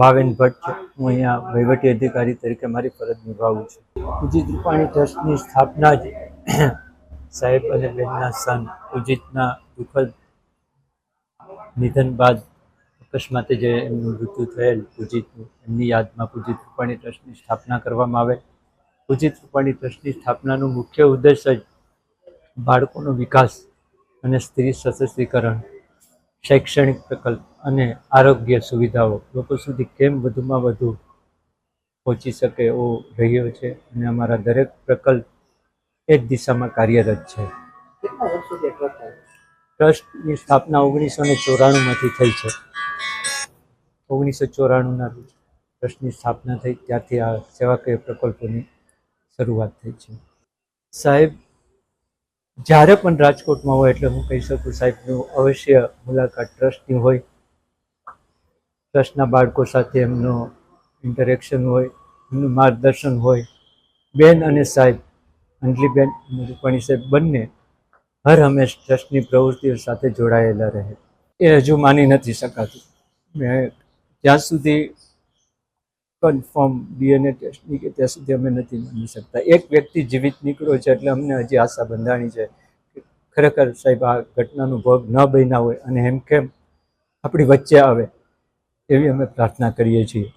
ભાવેન ભટ્ટ હું અહીંયા વહીવટી અધિકારી તરીકે મારી ફરજ નિભાવું છું. ઉજિત રૂપાણી ટ્રસ્ટની સ્થાપના જ સાહેબ અને બેનના સન ઉજિતના દુઃખદ નિધન બાદ અકસ્માતે જે એમનું મૃત્યુ થયેલ પૂજિતનું એમની યાદમાં પૂજિત રૂપાણી ટ્રસ્ટની સ્થાપના કરવામાં આવે પૂજિત રૂપાણી ટ્રસ્ટની સ્થાપનાનું મુખ્ય ઉદ્દેશ જ બાળકોનો વિકાસ અને સ્ત્રી સશક્તિકરણ. શૈક્ષણિક પ્રકલ્પ અને આરોગ્ય સુવિધાઓ લોકો સુધી કેમ વધુમાં વધુ પહોંચી શકે એવો રહ્યો છે અને અમારા દરેક પ્રકલ્પ એ જ દિશામાં કાર્યરત છે. ટ્રસ્ટની સ્થાપના ઓગણીસો ને ચોરાણુંમાંથી થઈ છે. ઓગણીસો ચોરાણુંના રોજ ટ્રસ્ટની સ્થાપના થઈ ત્યારથી આ સેવાકીય પ્રકલ્પોની શરૂઆત થઈ છે. સાહેબ જ્યારે પણ રાજકોટમાં હોય એટલે હું કહી શકું સાહેબનું અવશ્ય મુલાકાત ટ્રસ્ટની હોય. ટ્રસ્ટના બાળકો સાથે એમનો ઇન્ટરેક્શન હોય, એમનું માર્ગદર્શન હોય. બેન અને સાહેબ, અંજલીબેન અને રૂપાણી સાહેબ બંને હર હંમેશ ટ્રસ્ટની પ્રવૃત્તિઓ સાથે જોડાયેલા રહે. એ હજુ માની નથી શકાતું. મેં જ્યાં સુધી કન્ફર્મ ડીએનએ ટેસ્ટની કે ત્યાં સુધી અમે નથી માની શકતા. એક વ્યક્તિ જીવિત નીકળ્યો છે એટલે અમને હજી આશા બંધાણી છે કે ખરેખર સાહેબ, આ ઘટનાનો ભોગ ન બન્યા હોય અને એમ કેમ આપણી વચ્ચે આવે એવી અમે પ્રાર્થના કરીએ છીએ.